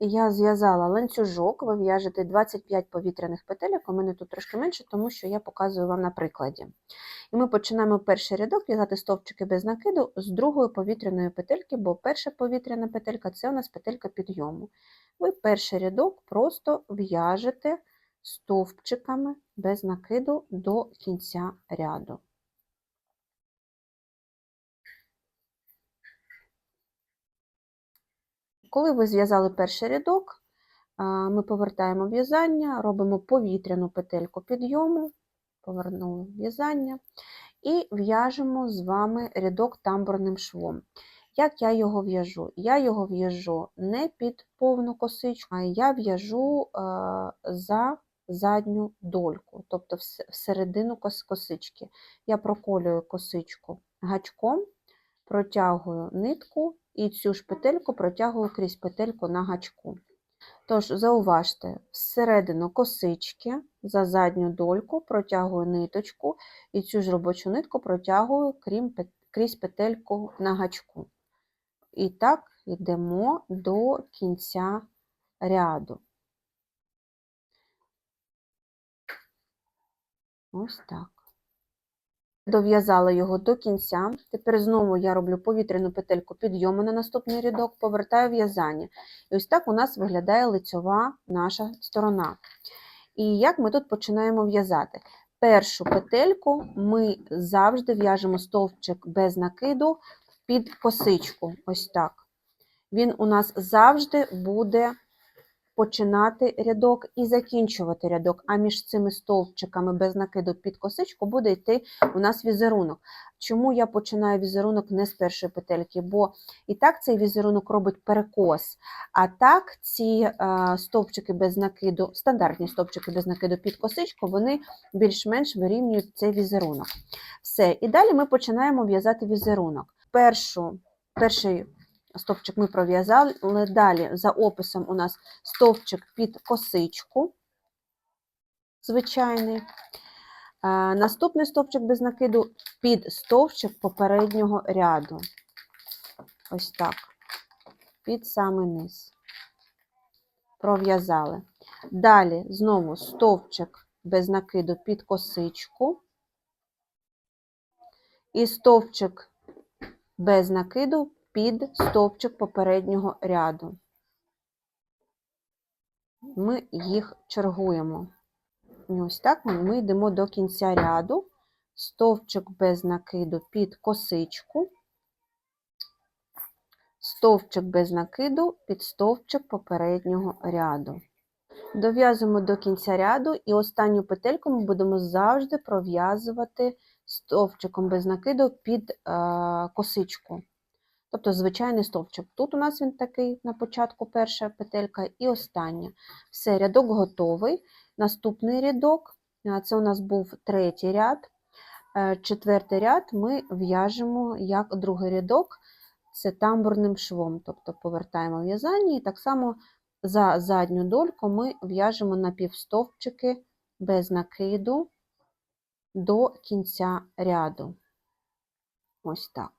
Я зв'язала ланцюжок, ви в'яжете 25 повітряних петельок, у мене тут трошки менше, тому що я показую вам на прикладі. І ми починаємо перший рядок в'язати стовпчики без накиду з другої повітряної петельки, бо перша повітряна петелька це у нас петелька підйому. Ви перший рядок просто в'яжете стовпчиками без накиду до кінця ряду. Коли ви зв'язали перший рядок, ми повертаємо в'язання, робимо повітряну петельку підйому, повернули в'язання, і в'яжемо з вами рядок тамбурним швом. Як я його в'яжу? Я його в'яжу не під повну косичку, а я в'яжу за задню дольку, тобто всередину косички. Я проколюю косичку гачком, протягую нитку і цю ж петельку протягую крізь петельку на гачку. Тож, зауважте, всередину косички за задню дольку протягую ниточку і цю ж робочу нитку протягую крім крізь петельку на гачку. І так йдемо до кінця ряду. Ось так. Дов'язала його до кінця. Тепер знову я роблю повітряну петельку підйому на наступний рядок, повертаю в'язання. І ось так у нас виглядає лицьова наша сторона. І як ми тут починаємо в'язати? Першу петельку ми завжди в'яжемо стовпчик без накиду під косичку. Ось так. Він у нас завжди буде починати рядок і закінчувати рядок, а між цими стовпчиками без накиду під косичку буде йти у нас візерунок. Чому я починаю візерунок не з першої петельки? Бо і так цей візерунок робить перекос. А так ці е, стовпчики без накиду, стандартні стовпчики без накиду під косичку, вони більш-менш вирівнюють цей візерунок. Все, і далі ми починаємо в'язати візерунок. Першу, перший стовпчик ми пров'язали, далі за описом у нас стовпчик під косичку, звичайний. Наступний стовпчик без накиду під стовпчик попереднього ряду. Ось так, під самий низ. Пров'язали. Далі знову стовпчик без накиду під косичку. І стовпчик без накиду під стовпчик попереднього ряду. Ми їх чергуємо. І ось так ми йдемо до кінця ряду. Стовпчик без накиду під косичку. Стовпчик без накиду під стовпчик попереднього ряду. Дов'язуємо до кінця ряду і останню петельку ми будемо завжди пров'язувати стовпчиком без накиду під е, косичку. Тобто звичайний стовпчик. Тут у нас він такий на початку перша петелька і остання. Все, рядок готовий. Наступний рядок, це у нас був третій ряд. Е, Четвертий ряд ми в'яжемо як другий рядок, це тамбурним швом. Тобто повертаємо в'язання і так само за задню дольку ми в'яжемо напівстовпчики без накиду до кінця ряду. Ось так.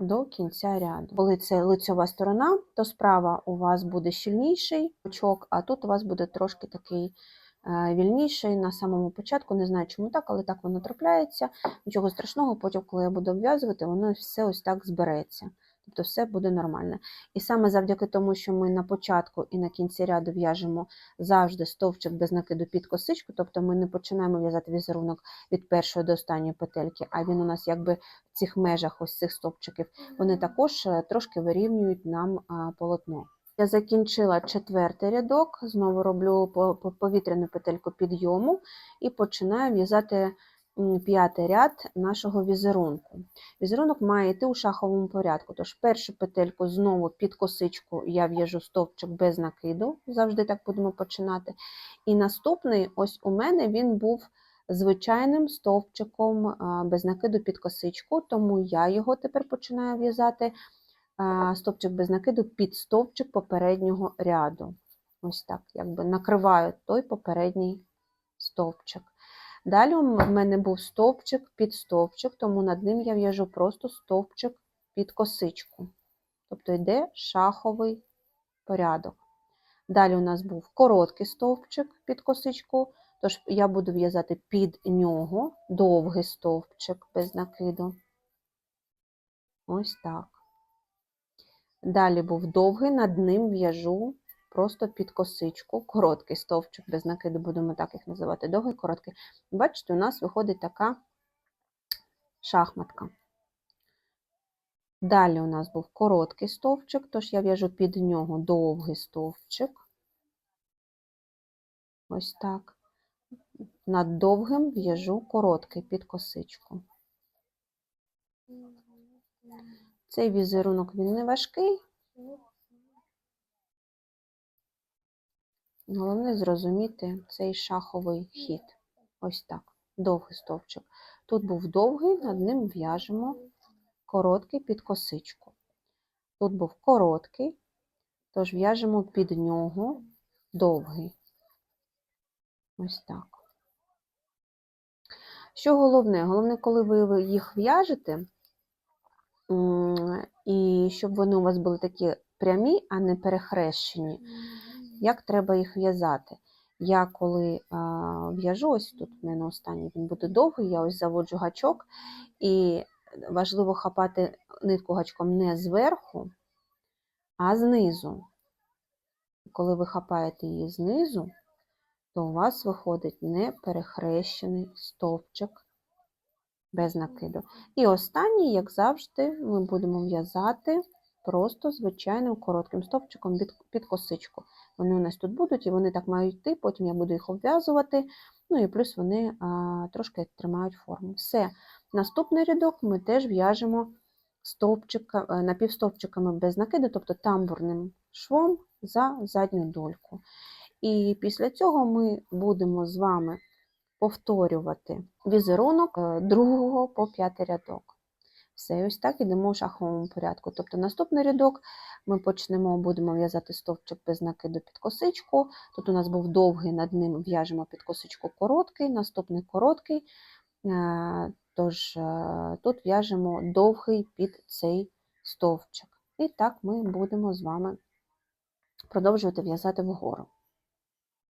До кінця ряду. Коли це лицьова сторона, то справа у вас буде щільніший очок, а тут у вас буде трошки такий е, вільніший на самому початку. Не знаю, чому так, але так воно трапляється. Нічого страшного, потім, коли я буду обв'язувати, воно все ось так збереться. Тобто все буде нормально. І саме завдяки тому, що ми на початку і на кінці ряду в'яжемо завжди стовпчик без накиду під косичку, тобто ми не починаємо в'язати візерунок від першої до останньої петельки, а він у нас якби в цих межах ось цих стовпчиків, вони також е, трошки вирівнюють нам полотно. Я закінчила четвертий рядок, знову роблю по- по- повітряну петельку підйому і починаю в'язати п'ятий ряд нашого візерунку. Візерунок має йти у шаховому порядку. Тож першу петельку знову під косичку я в'яжу стовпчик без накиду, завжди так будемо починати. І наступний, ось у мене він був звичайним стовпчиком без накиду під косичку, тому я його тепер починаю в'язати стовпчик без накиду під стовпчик попереднього ряду. Ось так, якби накриваю той попередній стовпчик. Далі в мене був стовпчик під стовпчик, тому над ним я в'яжу просто стовпчик під косичку. Тобто йде шаховий порядок. Далі у нас був короткий стовпчик під косичку, тож я буду в'язати під нього довгий стовпчик без накиду. Ось так. Далі був довгий, над ним в'яжу просто під косичку, короткий стовпчик без накиду, будемо так їх називати, довгий, короткий. Бачите, у нас виходить така шахматка. Далі у нас був короткий стовпчик, тож я в'яжу під нього довгий стовпчик. Ось так. Над довгим в'яжу короткий під косичку. Цей візерунок він не важкий. Головне зрозуміти цей шаховий хід. Ось так. Довгий стовпчик. Тут був довгий, над ним в'яжемо короткий під косичку. Тут був короткий, тож в'яжемо під нього довгий. Ось так. Що головне? Головне, коли ви їх в'яжете, і щоб вони у вас були такі прямі, а не перехрещені, як треба їх в'язати. Я коли в'яжу, ось тут в мене останній він буде довгий, я ось заводжу гачок, і важливо хапати нитку гачком не зверху, а знизу. Коли ви хапаєте її знизу, то у вас виходить не перехрещений стовпчик без накиду. І останній, як завжди, ми будемо в'язати просто звичайним коротким стовпчиком під, косичку. Вони у нас тут будуть, і вони так мають йти, потім я буду їх обв'язувати, ну і плюс вони а, трошки тримають форму. Все. Наступний рядок ми теж в'яжемо стовпчика, е, напівстовпчиками без накиду, тобто тамбурним швом за задню дольку. І після цього ми будемо з вами повторювати візерунок е, другого по п'ятий рядок. Все, ось так ідемо в шаховому порядку. Тобто наступний рядок ми почнемо, будемо в'язати стовпчик без накиду під косичку. Тут у нас був довгий, над ним в'яжемо під косичку короткий, наступний короткий. Е, Тож е, тут в'яжемо довгий під цей стовпчик. І так ми будемо з вами продовжувати в'язати вгору.